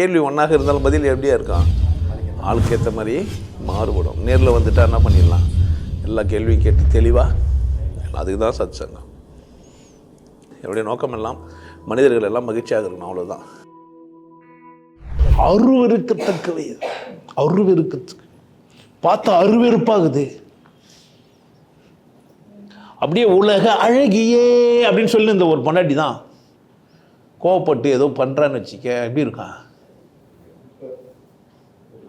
கேள்வி ஒன்றாக இருந்தாலும் பதில் எப்படியா இருக்கான் ஆளுக்கு ஏற்ற மாதிரி மாறுபடும். நேரில் வந்துட்டா என்ன பண்ணிடலாம்? எல்லா கேள்வியும் கேட்டு தெளிவாக அதுக்கு தான் சத் சங்கம் என்னுடைய நோக்கம் எல்லாம் மனிதர்கள் எல்லாம் மகிழ்ச்சியாக இருக்கணும் அவ்வளோதான் அருவருக்கத்தக்கவை. அருவருக்கத்தக்க. பார்த்தா அருவெருப்பாகுது. அப்படியே உலக அழகியே அப்படின்னு சொல்லி இந்த ஒரு பொண்டாட்டி தான் கோவப்பட்டு ஏதோ பண்ணுறான்னு வச்சுக்க எப்படி இருக்கான்?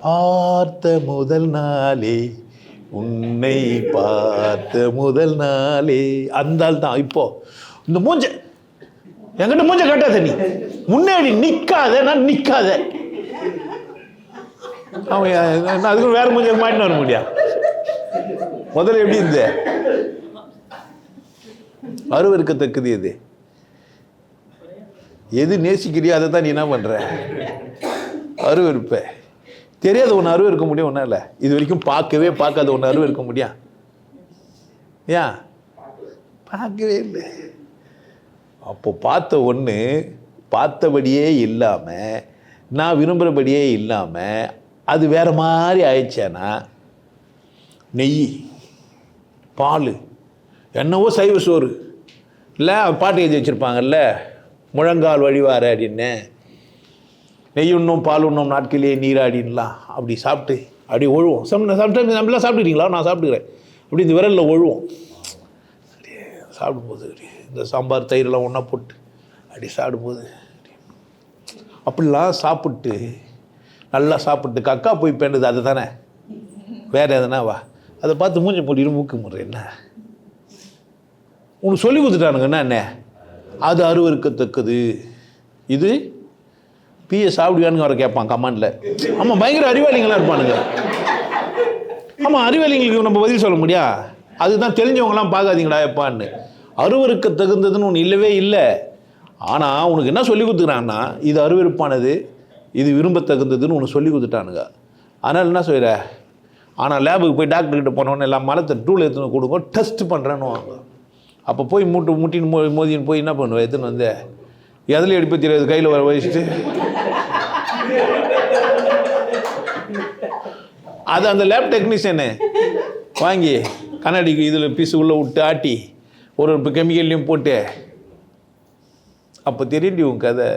பார்த்த முதல் நாளே உன்னை பார்த்த முதல் நாளே. அந்த ஆள் தான் இப்போ. இந்த மூஞ்ச என்கிட்ட மூஞ்ச கட்டாத நீ. முன்னாடி நிற்காத நான் நிற்காத அவன் அதுக்கு வேற மூஞ்ச மாட்டின்னு வர முடியா? முதல்ல எப்படி இருந்த? அருவருக்கத்தக்கது எது? எது நேசிக்கிறியோ அதை தான் நீ என்ன பண்ணுற அருவருப்பை. தெரியாத ஒன்று அருவ இருக்க முடியும் ஒன்றும் இல்லை. இது வரைக்கும் பார்க்கவே பார்க்காத ஒன்று அருவ இருக்க முடியும் ஏன் பார்க்கவே இல்லை. அப்போ பார்த்த ஒன்று பார்த்தபடியே இல்லாமல் நான் விரும்புகிறபடியே இல்லாமல் அது வேறு மாதிரி ஆயிடுச்சேன்னா நெய் பால் என்னவோ சைவ சோறு. இல்லை பாட்டு எழுதி வச்சுருப்பாங்கல்ல முழங்கால் வழிவார அப்படின்னு. நெய்யுண்ணும் பால் உண்ணும் நாட்களிலே நீராடின்லாம் அப்படி சாப்பிட்டு அப்படி ஒழுவோம். சம் சம்டைம்ஸ் நம்மளாம் சாப்பிட்டுக்கிறீங்களா நான் சாப்பிட்டுக்கிறேன். அப்படி இந்த விரலில் ஒழுவோம். அப்படியே சாப்பிடும்போது அப்படியே இந்த சாம்பார் தயிரெலாம் ஒன்றா போட்டு அப்படி சாப்பிடும்போது அப்படிலாம் சாப்பிட்டு நல்லா சாப்பிட்டு கக்கா போய் பேண்டது அது தானே? வேறு எதனாவா அதை பார்த்து மூஞ்சி போட்டு மூக்கு முறை என்ன? உனக்கு சொல்லி கொடுத்துட்டானுங்க என்ன? அது அருவறுக்கத்தக்கது இது பிஏ சாப்பிடுவானுங்க அவரை கேட்பான் கமாண்டில். ஆமாம் பயங்கர அறிவாளிங்களாக இருப்பானுங்க. ஆமாம் அறிவாளிங்களுக்கு நம்ம பதில் சொல்ல முடியா? அதுதான் தெரிஞ்சவங்களாம் பார்க்காதீங்களா எப்பான்னு அருவருக்கு தகுந்ததுன்னு ஒன்று இல்லவே இல்லை. ஆனால் உனக்கு என்ன சொல்லி கொடுத்துக்கிறான்னா இது அருவருப்பானது இது விரும்பத்தகுந்ததுன்னு ஒன்று சொல்லி கொடுத்துட்டானுங்க. அதனால் என்ன சொல்கிற ஆனால் லேபுக்கு போய் டாக்டர்கிட்ட போனோன்னே எல்லாம் மலத்தை டூல் எடுத்துன்னு கொடுங்க டெஸ்ட் பண்ணுறேன்னு வாங்க அப்போ போய் மூட்டு முட்டின்னு மோ மோதின்னு போய் என்ன பண்ணுவேன் எடுத்துன்னு வந்து எதில் எடுப்ப தெரியாது கையில் வர வச்சுட்டு அது அந்த லேப் டெக்னீஷியனு வாங்கி கண்ணாடிக்கு இதில் பீஸு உள்ளே விட்டு ஆட்டி ஒரு ஒரு கெமிக்கல்லையும் போட்டு. அப்போ தெரியுண்டி உன் கதை.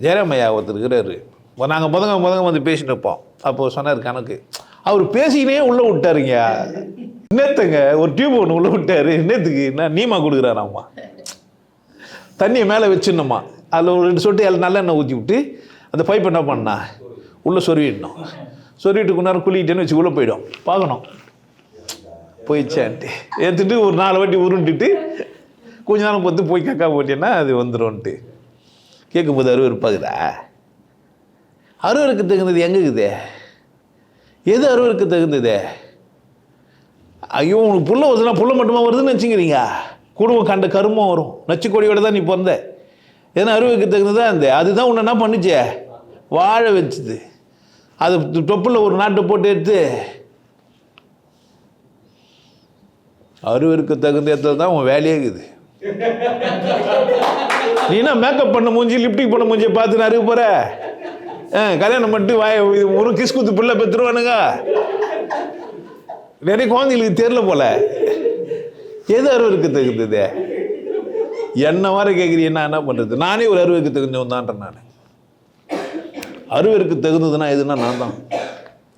ஜெயராமையா ஒருத்தர் இருக்கிறாரு. நாங்கள் முதங்க முதங்க வந்து பேசிட்டு இருப்போம். அப்போ சொன்னார் கணக்கு. அவர் பேசிக்கினே உள்ளே விட்டாருங்க. என்னத்துங்க? ஒரு டியூப் ஒன்று உள்ளே விட்டார். இன்னத்துக்கு என்ன நீமா கொடுக்குறாராம்மா? தண்ணியை மேலே வச்சிடணுமா? அதில் ஒரு ரெண்டு சொட்டு எல்லாம் நல்லெண்ணெய் ஊற்றி விட்டு அந்த பைப் என்ன பண்ணா? உள்ளே சொருவிடணும் சொருவிட்டு கொஞ்ச நேரம் குளிக்கிட்டேன்னு வச்சு உள்ளே போயிடும். பார்க்கணும். போயிடுச்சான்ட்டு எடுத்துட்டு ஒரு நாலு வாட்டி உருண்டுட்டு கொஞ்ச நேரம் பொறுத்து போய் கக்கா போட்டேன்னா அது வந்துடும்ன்ட்டு கேட்கும்போது அருவருப்பாகுதா அருவருக்கு தகுந்தது எங்கே இருக்குது எது அருவருக்கு தகுந்தது? ஐயோ உனக்கு புள்ள வருதுன்னா புள்ள மட்டுமா வருதுன்னு வச்சுக்கிறீங்க குடும்பம் கண்ட கருமம் வரும். நச்சுக்கொடியோட தான் நீ பிறந்த. ஏன்னா அருவுக்கு தகுந்ததா அந்த. அதுதான் உன்னை என்ன பண்ணுச்சே? வாழ வச்சுது. அது தொப்பில் ஒரு நாட்டை போட்டு எடுத்து. அருவருக்கு தகுந்த இடத்துல தான் உன் வேலையே இருக்குது. நீ என்ன மேக்கப் பண்ண மூஞ்சி லிப்டிக் பண்ண மூஞ்சி பார்த்து நான் இருக்க போற? ஆ, கல்யாணம் பண்ணிட்டு வாய இது ஒரு கிஸ் குத்து பிள்ளை பெற்றுருவானுங்க. நிறைய குழந்தைங்களுக்கு தெரியல போல. எது அருவருக்கு தகுந்தது என்ன வர கேட்குறீங்கன்னா என்ன பண்ணுறது நானே ஒரு அருவருக்கு தகுந்தவன் தான்றேன் நான். அருவருக்கு தகுந்ததுன்னா எதுன்னா நான் தான்.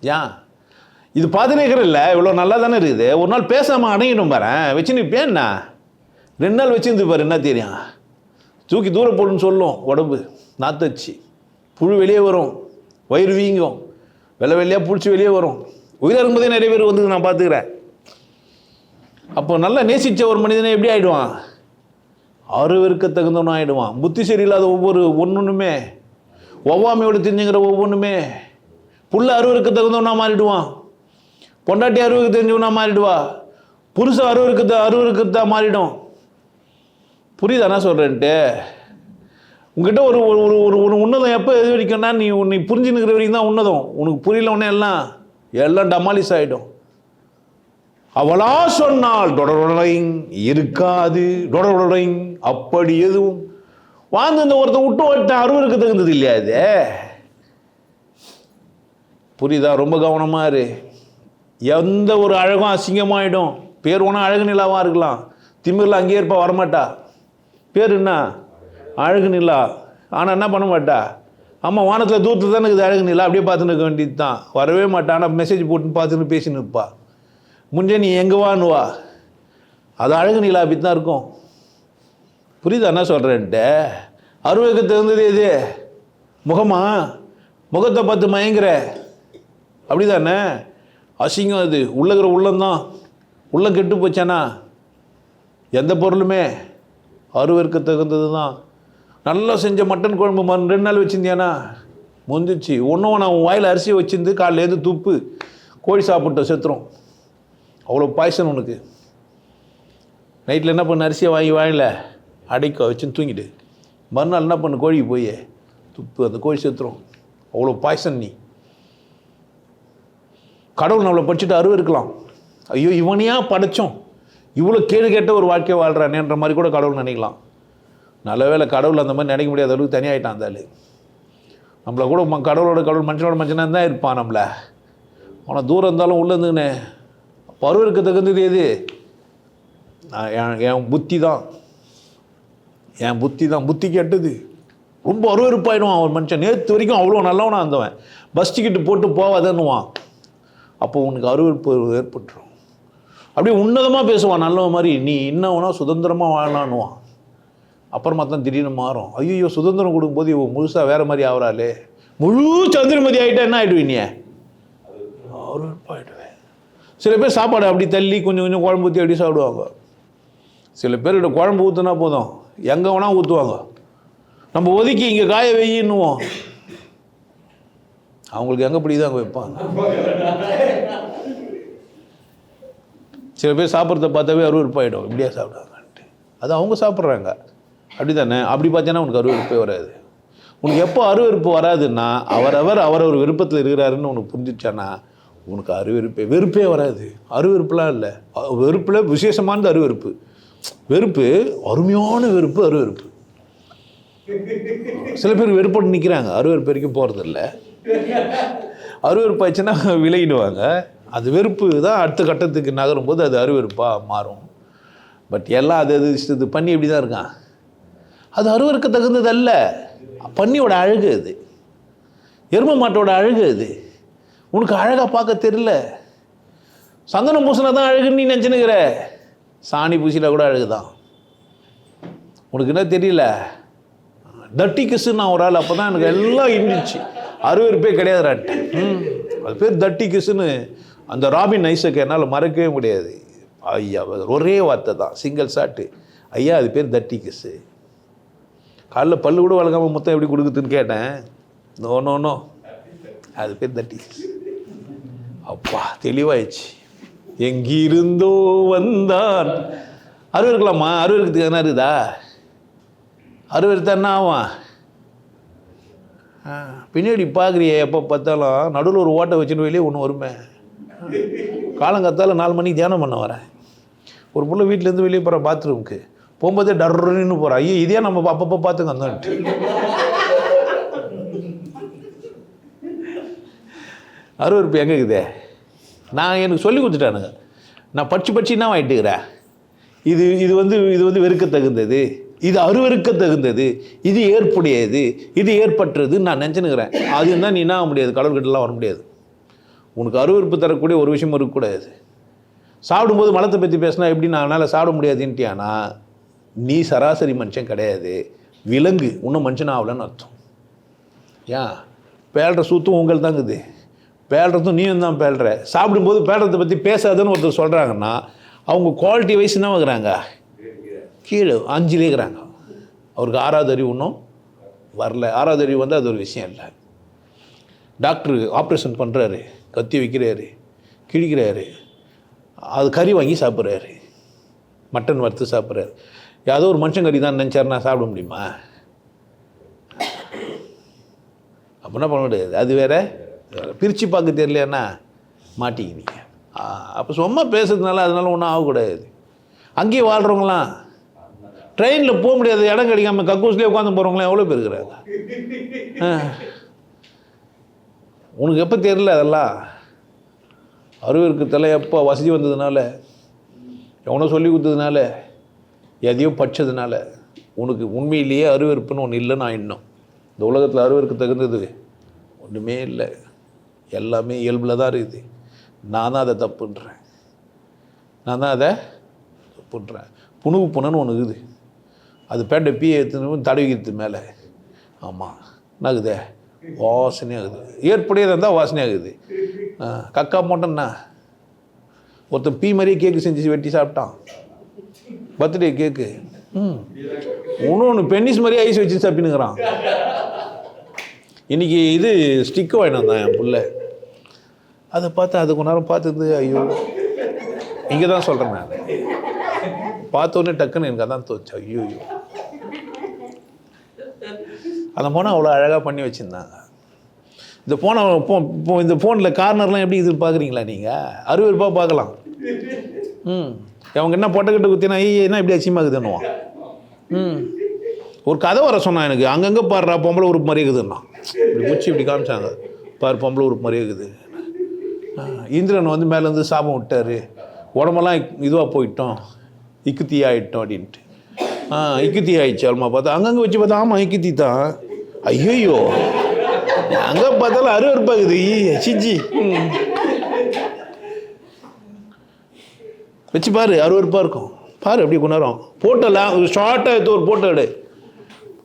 ஏன் இது பார்த்துனேக்கிற இல்லை இவ்வளோ நல்லா தானே இருக்குது. ஒரு நாள் பேசாமல் அடங்கிடும் பாரு. வச்சு நீ என்ன? ரெண்டு நாள் வச்சிருந்து பாரு என்ன தெரியும்? தூக்கி தூர போடுன்னு சொல்லும் உடம்பு. நாத்தச்சு. புழு வெளியே வரும். வயிறு வீங்கும். வெள்ளை வெள்ளையாக பிடிச்சி வெளியே வரும். உயிராக இருக்கும்போதே நிறைய பேர் வந்து நான் பார்த்துக்கிறேன். அப்போ நல்லா நேசித்த ஒரு மனிதனை எப்படி ஆகிடுவான் அருவருக்க தகுந்தவனும் ஆகிடுவான் புத்தி சரியில்லாத ஒவ்வொரு ஒன்றுமே ஒவ்வாமையோடு தெரிஞ்சுங்கிற ஒவ்வொன்றுமே புள்ள அருவருக்கு தகுந்தவனா மாறிடுவான். பொண்டாட்டி அருவருக்கு தெரிஞ்சவனா மாறிடுவா. புருஷன் அருவருக்கு த- அருவருக்கு தான் மாறிடும். புரியுதா என்ன சொல்கிறேன்ட்டு உங்ககிட்ட ஒரு ஒரு ஒரு ஒரு ஒரு உன்னதம் எப்போ எது வரைக்கும்னா நீ நீ புரிஞ்சுன்னுக்கிற வரைக்கும் தான் உன்னதம். உனக்கு புரியல உடனே எல்லாம் எல்லாம் டமாலிஸ் ஆகிடும் அவளா சொன்னால் டொடரொடைங் இருக்காது டொடரொடைங் அப்படி எதுவும் வாழ்ந்து இந்த ஒருத்தன் விட்டு ஓட்டான் அருவருக்கு தகுந்தது இல்லையா இது புரியுதா ரொம்ப கவனமாக இரு எந்த ஒரு அழகும் அசிங்கமாயிடும் பேர் ஒன்றா அழகு நிலாவாக இருக்கலாம் திமிரில் அங்கேயே இருப்பா வரமாட்டா பேர் என்ன அழகு நிலா ஆனால் என்ன பண்ண மாட்டா ஆமாம் வானத்தில் தூரத்தில் தானே இருக்குது அழகு நிலா அப்படியே பார்த்துன்னு இருக்க வேண்டியது தான் வரவே மாட்டா ஆனால் மெசேஜ் போட்டுன்னு பார்த்துன்னு பேசின்னு இருப்பா முன்னே நீ எங்குவான்னு வா. அது அழகு நிலா அப்படி தான் இருக்கும். புரியுதா என்ன சொல்கிறேன்ட்டு அருவருக்கு தகுந்தது இது முகமா? முகத்தை பார்த்து மயங்குற. அப்படி தானே அசிங்கம் அது. உள்ளகிற உள்ளம்தான் உள்ளம் கெட்டு போச்சானா எந்த பொருளுமே? அருவருக்கு தகுந்தது தான். நல்லா செஞ்ச மட்டன் குழம்பு மண் ரெண்டு நாள் வச்சுருந்தியானா? முந்திச்சு. ஒன்றும் நான் வாயில் அரிசி வச்சிருந்து காலையிலேருந்து துப்பு. கோழி சாப்பிட்டோம் செத்துரும் அவ்வளோ பாய்சன் உனக்கு. நைட்டில் என்ன பண்ணு அரிசியை வாங்கி வாயில அடைக்க வச்சுன்னு தூங்கிட்டு மறுநாள் என்ன பண்ணு கோழிக்கு போய் துப்பு அந்த கோழி செத்துரும். அவ்வளோ பாய்சன் நீ. கடவுள் நம்மளை படிச்சுட்டு அருவ இருக்கலாம். ஐயோ இவனையா படைச்சோம். இவ்வளோ கேடு கேட்ட ஒரு வாழ்க்கையை வாழ்கிறானேன்ற மாதிரி கூட கடவுள் நினைக்கலாம். நல்ல வேலை கடவுள் அந்த மாதிரி நினைக்க முடியாத அளவுக்கு தனியாகிட்டான் அந்த ஆளு. நம்மளை கூட ம- கடவுளோட கடவுள் மனுஷனோட மனுஷனாக தான் இருப்பான் நம்மளை. அவனை தூரம் இருந்தாலும் உள்ளே இருந்துங்கண்ணே பருவருக்கு தகுந்தது எது? என் என் புத்தி தான் என் புத்தி தான் புத்தி கெட்டது. ரொம்ப அருவறுப்பாயிடுவான் அவன் மனுஷன். நேற்று வரைக்கும் அவ்வளோ நல்லவனாக இருந்தவன். பஸ் டிக்கெட்டு போட்டு போவாதன்னுவான். அப்போ உனக்கு அருவருப்பு ஏற்பட்டுரும். அப்படியே உன்னதமாக பேசுவான். நல்லவன் மாதிரி நீ இன்னவனா சுதந்திரமாக வாழலான்னுவான். அப்புறமா தான் திடீர்னு மாறும். ஐயோ சுதந்திரம் கொடுக்கும்போது இவன் முழுசாக வேறு மாதிரி ஆகிறாளே முழு சந்திரமதி ஆகிட்டா என்ன ஆகிடுவீ சில பேர் சாப்பாடு அப்படி தள்ளி கொஞ்சம் கொஞ்சம் குழம்பு ஊற்றி அப்படி சாப்பிடுவாங்க. சில பேர்கிட்ட குழம்பு ஊற்றுனா போதும். எங்கே வேணால் ஊற்றுவாங்க நம்ம ஒதுக்கி இங்கே காய வெயின்னுவோம். அவங்களுக்கு எங்கே பிடிக்குதோ அங்கே வைப்பாங்க. சில பேர் சாப்பிட்றத பார்த்தாவே அருவருப்பாயிடும். இப்படியா சாப்பிடுவாங்கன்ட்டு. அது அவங்க சாப்பிட்றாங்க. அப்படி தானே அப்படி பார்த்தீங்கன்னா உனக்கு அருவருப்பே வராது. உனக்கு எப்போ அருவருப்பு வராதுன்னா அவரவர் அவரவர் விருப்பத்தில் இருக்கிறாருன்னு உனக்கு புரிஞ்சிச்சானா உனக்கு அருவருப்பே வெறுப்பே வராது. அருவருப்புலாம் இல்லை. வெறுப்பில் விசேஷமானது அருவெருப்பு. வெறுப்பு அருமையான வெறுப்பு அருவருப்பு. சில பேர் வெறுப்பட்டு நிற்கிறாங்க அருவருப்பு வரைக்கும் போகிறதில்ல அருவருப்பு ஆச்சுன்னா விலகிடுவாங்க. அது வெறுப்பு தான் அடுத்த கட்டத்துக்கு நகரும்போது அது அருவெறுப்பாக மாறும். பட் எல்லாம் அது அது இது பண்ணி இப்படி தான் இருக்கான். அது அருவருக்கு தகுந்தது அல்ல பன்னியோட அழகு அது. எரும மாட்டோட அழகு அது. உனக்கு அழகாக பார்க்க தெரியல. சந்தனம் பூசினா தான் அழகுன்னு நீ நினச்சினுக்கிற. சாணி பூசினா கூட அழகு தான் உனக்கு என்ன தெரியல? தட்டி கிசு நான் ஒரு ஆள் அப்போ தான் எனக்கு எல்லாம் இருந்துச்சு. அருவருப்பே கிடையாதுராட்டு ம். அது பேர் தட்டி கிசுன்னு அந்த ராபின் நைஸுக்கு என்னால் மறக்கவே முடியாது. ஐயா ஒரே வார்த்தை தான். சிங்கிள் ஷாட்டு ஐயா அது பேர் தட்டி கிசு காலைல பல்லு கூட வளர்க்காம மொத்தம் எப்படி கொடுக்குதுன்னு கேட்டேன். நோ நோ நோ அது பேர் தட்டி கிசு அப்பா தெளிவாயிடுச்சு. எங்கிருந்தோ வந்தான். அருவ இருக்கலாமா அருவ இருக்கிறதுக்கு என்ன இருக்குதா? அருவ இருந்தா என்ன ஆவான் பின்னாடி பார்க்குறியே எப்போ பார்த்தாலும். நடுவில் ஒரு ஓட்டை வச்சுட்டு வெளியே ஒன்று வருமே. காலங்காத்தால நாலு மணிக்கு தியானம் பண்ண வரேன். ஒரு பிள்ளை வீட்டிலேருந்து வெளியே போகிறேன் பாத்ரூமுக்கு போகும்போதே டர்ன்னு போகிறான் ஐயோ இதே நம்ம அப்பப்போ பார்த்துங்க அந்தான்ட்டு அருவருப்பு எங்கே இருக்குதே? நான் எனக்கு சொல்லி கொடுத்துட்டானுங்க. நான் பச்சு படிச்சு என்ன ஆகிட்டுக்கிறேன் இது இது வந்து இது வந்து வெறுக்க தகுந்தது இது அருவருக்க தகுந்தது இது ஏற்புடையது. இது ஏற்பட்டது நான் நினச்சினுக்கிறேன். அது இருந்தால் நீ என்ன ஆக முடியாது? கடவுள்கிட்டலாம் வர முடியாது. உனக்கு அருவருப்பு தரக்கூடிய ஒரு விஷயம் இருக்கக்கூடாது. சாப்பிடும்போது மலத்தை பற்றி பேசினா எப்படி நான் என்னால் சாப்பிட முடியாதுன்ட்டியானா நீ சராசரி மனுஷன் கிடையாது. விலங்கு. இன்னும் மனுஷன் ஆகலன்னு அர்த்தம். ஏன்? பேழ்கிற சூத்தும் உங்கள் தாங்குது பேழ்றதும் நீயும் தான் பேழ்ற சாப்பிடும்போது பேழ்றதை பற்றி பேசாதுன்னு ஒருத்தர் சொல்கிறாங்கன்னா அவங்க குவாலிட்டி வைஸ் என்ன வைக்கிறாங்க கீழே அஞ்சுலே இருக்கிறாங்க. அவருக்கு ஆறாவது அறிவு இன்னும் வரல. ஆறாவது அறிவு வந்து அது ஒரு விஷயம் இல்லை. டாக்டரு ஆப்ரேஷன் பண்ணுறாரு கத்தி வைக்கிறாரு. கிழிக்கிறாரு. அது கறி வாங்கி சாப்பிட்றாரு. மட்டன் வறுத்து சாப்பிட்றாரு. ஏதோ ஒரு மனுஷன் கறி தான் நான் சாப்பிட முடியுமா? அப்போ என்ன பண்ண முடியாது? அது வேறு. பிரித்து பார்க்க தெரியலையாண்ணா மாட்டிக்கினீங்க. அப்போ சும்மா பேசுறதுனால அதனால ஒன்றும் ஆகக்கூடாது. அங்கேயே வாழ்கிறவங்களாம் ட்ரெயினில் போக முடியாது இடம் கிடைக்காம கக்கூஸ்லேயே உட்காந்து போகிறவங்களாம் எவ்வளோ பேர் இருக்கிறாங்க? உனக்கு எப்போ தெரியல அதெல்லாம்? அருவருக்கு தலை எப்போ வசதி வந்ததுனால? எவனோ சொல்லி கொடுத்ததுனால? எதையோ பட்சதுனால? உனக்கு உண்மையிலேயே அருவருப்புன்னு ஒன்று இல்லைன்னு நான் இன்னும் இந்த உலகத்தில் அருவருக்கு தகுந்தது ஒன்றுமே இல்லை. எல்லாமே இயல்பில் தான் இருக்குது. நான் தான் அதை தப்புன்றேன் நான் தான் அதை தப்புன்றேன் புணுவு புனன்னு ஒன்று இருக்குது. அது பேட்டை பீ எடுத்துன்னு தடவிக்கிறது மேலே. ஆமாம் என்னாகுதே வாசனையாகுது. ஏற்புடையதாக இருந்தால் வாசனையாகுது. கக்கா போட்டோன்னா ஒருத்தன் பீ மாதிரியே கேக்கு செஞ்சு வெட்டி சாப்பிட்டான். Birthday cake. ம். இன்னொன்று பென்னிஸ் மாதிரியே ஐஸ் வச்சு சாப்பிட்டுனுக்குறான் இன்னைக்கு இது ஸ்டிக்கு வாங்கிட்டு வந்தான் என் புள்ள. அதை பார்த்து அது கொஞ்ச நேரம் பார்த்துது ஐயோ. இங்கே தான் சொல்கிறேன் நான். பார்த்த உடனே டக்குன்னு எனக்கு அதான் தோச்சு ஐயோ ஐயோ. அந்த ஃபோனை அவ்வளோ அழகாக பண்ணி வச்சுருந்தாங்க இந்த ஃபோனை இப்போ இந்த ஃபோனில் கார்னர்லாம் எப்படி இது பார்க்குறீங்களா நீங்கள் அறுபது பார்க்கலாம். ம். அவங்க என்ன பொட்டக்கிட்ட குத்தினா ஐய என்ன இப்படி அசியமாகுதுன்னுவான் ம். ஒரு கதை வர சொன்னான் எனக்கு. அங்கங்கே பாடுறா பொம்பளை உறுப்பு மாதிரி இருக்குதுன்னா இப்படி குச்சி இப்படி காமிச்சாங்க. பார் பொம்பளை உறுப்பு மாதிரி இருக்குது. இந்திரன் வந்து மேலேருந்து சாபம் விட்டாரு. உடம்பெல்லாம் இதுவாக போயிட்டோம். இக்குத்தி ஆகிட்டோம் அப்படின்ட்டு. ஆ இக்குத்தி ஆயிடுச்சு அல்மா பார்த்தா. அங்கங்கே வச்சு பார்த்தா ஆமாம் இக்குத்தி தான். ஐயோ அங்கே பார்த்தாலும் அருவறுப்பாகுது சிஜி ம். வச்சு பாரு அருவருப்பாக இருக்கும். பாரு அப்படி கொஞ்ச போட்டோலாம் ஷார்ட்டாக எடுத்து ஒரு போட்டோ எடு.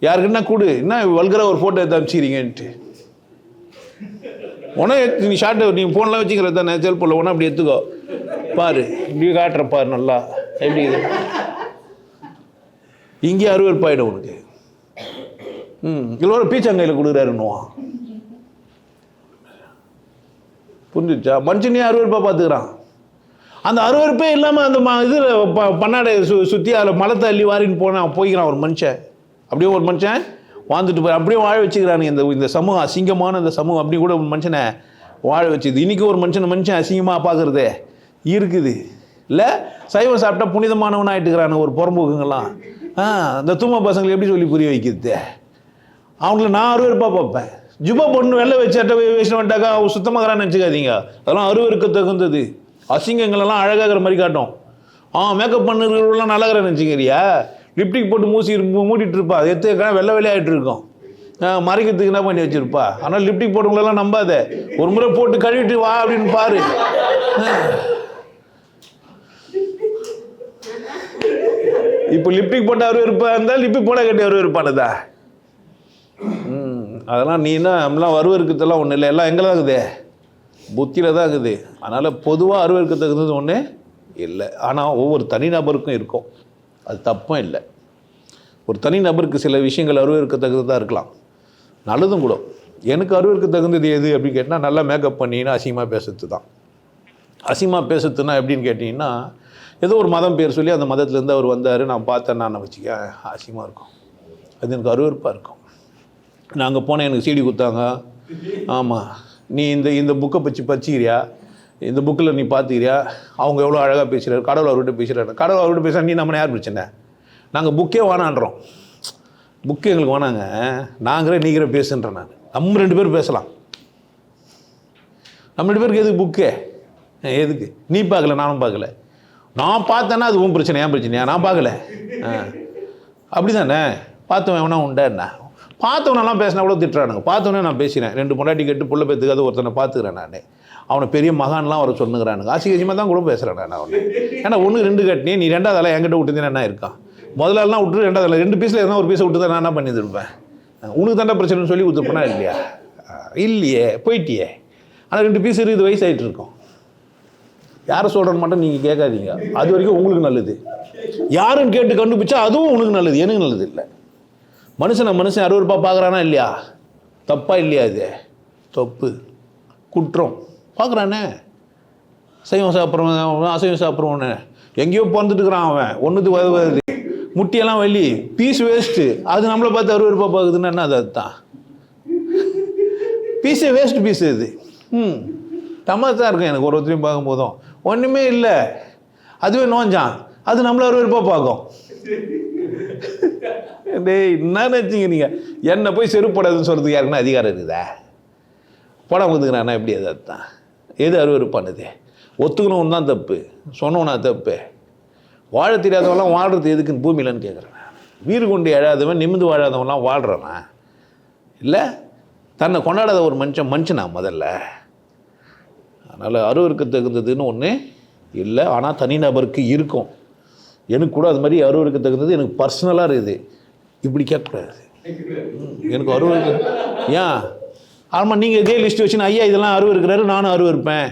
யாருக்குன்னா கொடு. என்ன வல்கராக ஒரு ஃபோட்டோ எடுத்து அனுப்பிச்சிக்கிறீங்கன்ட்டு. உன நீ ஷார்ட்டை நீ ஃபோன்லாம் வச்சுக்கிறது தானே? செல்ஃபோனில் உன அப்படி எடுத்துக்கோ. பாரு. இப்படி காட்டுற பாரு நல்லா. எப்படி இது? இங்கே அருவருப்பாயிடும் உனக்கு. ம் இல்லை ஒரு பீச்சங்கையில் கொடுக்குறாருன்னுவான் புரிஞ்சிச்சா? மனுஷனே அருவருப்பாக பார்த்துக்கிறான். அந்த அருவருப்பே இல்லாமல் அந்த ம இது ப பண்ணாடை சு சுற்றி அதில் மலை தள்ளி வாரின்னு போனான் போய்க்கிறான் ஒரு மனுஷன். அப்படியே ஒரு மனுஷன் வாழ்ந்துட்டு போய் அப்படியே வாழ வச்சுக்கிறானுங்க இந்த இந்த சமூகம் அசிங்கமான இந்த சமூகம் அப்படி கூட ஒரு மனுஷனை வாழ வச்சுது. இன்றைக்கி ஒரு மனுஷனை மனுஷன் அசிங்கமாக பார்க்குறதே இருக்குது. இல்லை சைவம் சாப்பிட்டா புனிதமானவன் ஆகிட்டுக்கிறானுங்க ஒரு புறம்போக்குங்கெல்லாம் ஆ இந்த தூம பசங்களை எப்படி சொல்லி புரிய வைக்கிறது? அவங்கள நான் அருவருப்பாக பார்ப்பேன். ஜுபா பொண்ணு வெளில வச்சாட்ட வேஷம் வந்துட்டாக்கா அவன் சுத்தமாகறான்னு நினச்சிக்காதீங்க. அதெல்லாம் அருவருக்கு தகுந்தது. அசிங்கங்களெல்லாம் அழகாகிற மாதிரி காட்டும். ஆ மேக்கப் பண்ணுறவங்களாம் நல்லாகிற நினச்சிக்கிறியா? லிப்டிக் போட்டு மூசி மூடிட்டு இருப்பா அது எடுத்துக்கா வெள்ளை வெளியாகிட்டு இருக்கும். மறைக்கிறதுக்கு என்ன பண்ணி வச்சிருப்பா? ஆனால் லிப்டிக் போட்டவங்களெல்லாம் நம்பாத. ஒரு முறை போட்டு கழுவிட்டு வா அப்படின்னு பாரு. இப்போ லிப்டிக் போட்ட அருவருப்பா இருந்தால் லிப்டிக் போட கட்டி அருவருப்பானதா ம் அதெல்லாம் நீ என்ன நம்மளாம் அருவருக்கத்தெல்லாம் ஒன்றும் இல்லை. எல்லாம் எங்கெல்லாம் இருக்குது? புத்தியில் தான் இருக்குது. அதனால் பொதுவாக அருவ தகுந்தது ஒன்று இல்லை. ஆனால் ஒவ்வொரு தனிநபருக்கும் இருக்கும். அது தப்பும் இல்லை. ஒரு தனி நபருக்கு சில விஷயங்கள் அருவருக்கு தகுந்ததாக இருக்கலாம். நல்லதும் கூட. எனக்கு அருவருக்கு தகுந்தது எது அப்படின்னு கேட்டால் நல்லா மேக்கப் பண்ணினா அசிங்கமாக பேசுறது தான். அசிங்கமாக பேசுறதுன்னா எப்படின்னு கேட்டிங்கன்னா ஏதோ ஒரு மதம் பேர் சொல்லி அந்த மதத்துலேருந்து அவர் வந்தார். நான் பார்த்தேன் நான் வச்சுக்க அசிங்கமாக இருக்கும். அது எனக்கு அருவருப்பாக இருக்கும். நாங்கள் போனேன் எனக்கு சீடி கொடுத்தாங்க. ஆமாம் நீ இந்த இந்த புக்கை பற்றி படிச்சிக்கிறியா? இந்த புக்கில் நீ பார்த்துக்கிறியா அவங்க எவ்வளோ அழகாக பேசுகிறார் கடவுள் அவர்கிட்ட பேசுகிறாரு கடவுள் அவர்கிட்ட பேசுகிறா நீ நம்ம யார் பிரச்சனை? நாங்கள் புக்கே வேணான்றோம். புக்கு எங்களுக்கு வேணாங்க. நாங்களே நீக்கிற பேசுன்றேன் நான். நம்ம ரெண்டு பேரும் பேசலாம். நம்ம ரெண்டு பேருக்கு எதுக்கு புக்கு எதுக்கு? நீ பார்க்கல நானும் பார்க்கல. நான் பார்த்தேன்னா அது உன் பிரச்சனை ஏன் பிரச்சனையா? நான் பார்க்கல. ஆ. அப்படி தானே பார்த்தவன் எவனா உண்டா என்ன? பார்த்தவனெல்லாம் பேசினா கூட திட்டுறானுங்க. பார்த்தவனே நான் பேசுகிறேன் ரெண்டு பொண்டாட்டி கட்டு புள்ள பேத்துக்காத ஒருத்தனை பார்த்துக்கிறேன் நான். அவனை பெரிய மகான்லாம் வர சொன்னுங்கிறானுங்க ஆசிகசியமாக தான் கூட பேசுகிறேன் நான் அவனை ஏன்னா ஒன்று ரெண்டு கட்டினே நீ ரெண்டாவது எல்லாம் என்கிட்ட விட்டுருந்தேன் என்ன இருக்கான் முதலாலாம் விட்டு ரெண்டாவது ஆளை. ரெண்டு பீஸில் இருந்தால் ஒரு பீஸை விட்டு தான் நான் என்ன பண்ணியிருப்பேன் உனக்கு தாண்டா பிரச்சனைன்னு சொல்லி கொடுத்துருப்பேனா இல்லையா? இல்லையே போயிட்டியே. ஆனால் ரெண்டு பீஸ் இருபது வயசு ஆகிட்டு இருக்கோம். யாரை சொல்கிறேன்னு மட்டும் நீங்கள் கேட்காதீங்க. அது வரைக்கும் உங்களுக்கு நல்லது. யாருன்னு கேட்டு கண்டுபிடிச்சா அதுவும் உனக்கு நல்லது எனக்கு நல்லது இல்லை. மனுஷனை மனுஷன் அறுவருப்பா பார்க்குறானா இல்லையா? தப்பா இல்லையா இது? தப்பு. குற்றம். பார்க்குறானே சைவம் சாப்பிட்றவன் அசைவம் சாப்பிட்றவனே. எங்கேயோ பிறந்துட்டு இருக்கிறான் அவன். ஒன்றுத்துக்கு வருது முட்டியெல்லாம் வலி. பீஸ் வேஸ்ட்டு அது நம்மளை பார்த்து அருவருப்பாக பார்க்குதுன்னா என்ன அது அதுதான்? பீஸே வேஸ்ட் பீஸ் இது. ம். தமாஸ் தான் இருக்கும் எனக்கு ஒரு ஒருத்தரையும் பார்க்கும்போதும். ஒன்றுமே இல்லை. அதுவே நோஞ்சான். அது நம்மளை அருவருப்பாக பார்க்கும். டேய் என்ன நினச்சிங்க நீங்கள் என்னை போய் செருப்படாதுன்னு சொல்கிறதுக்கு யாருக்குன்னா அதிகாரம் இருக்குதா? படம் கொடுத்துக்கிறான்னா எப்படி அது அதுதான்? எது அருவருப்பானது? ஒத்துக்கணும் தான் தப்பு. சொன்னவனா தப்பு. வாழ தெரியாதவன்லாம் வாழ்றது எதுக்குன்னு பூமியிலன்னு கேட்குறேன் வீறு கொண்டு எழாதவன் நிமிந்து வாழாதவன்லாம் வாழ்கிறானா இல்லை தன்னை கொண்டாடாத ஒரு மனுஷன் மனுஷனா முதல்ல. அதனால் அருவருக்கு தகுந்ததுன்னு ஒன்று இல்லை ஆனால் தனிநபருக்கு இருக்கும். எனக்கு கூட அது மாதிரி அருவருக்கு தகுந்தது எனக்கு பர்சனலாக இருக்குது. இப்படி கேட்கக்கூடாது. எனக்கு அருவருக்கு ஏன்? ஆமாம் நீங்கள் இதே லிஸ்ட் வச்சுன்னு ஐயா இதெல்லாம் அருவு இருக்கிறாரு நானும் அருவு இருப்பேன்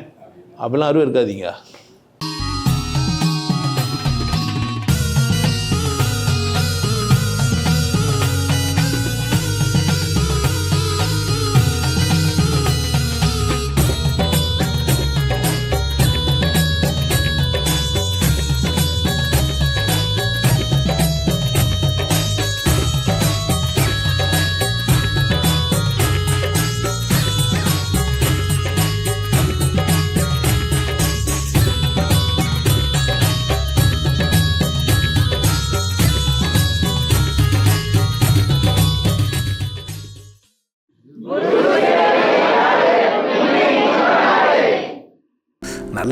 அப்படிலாம் அருவு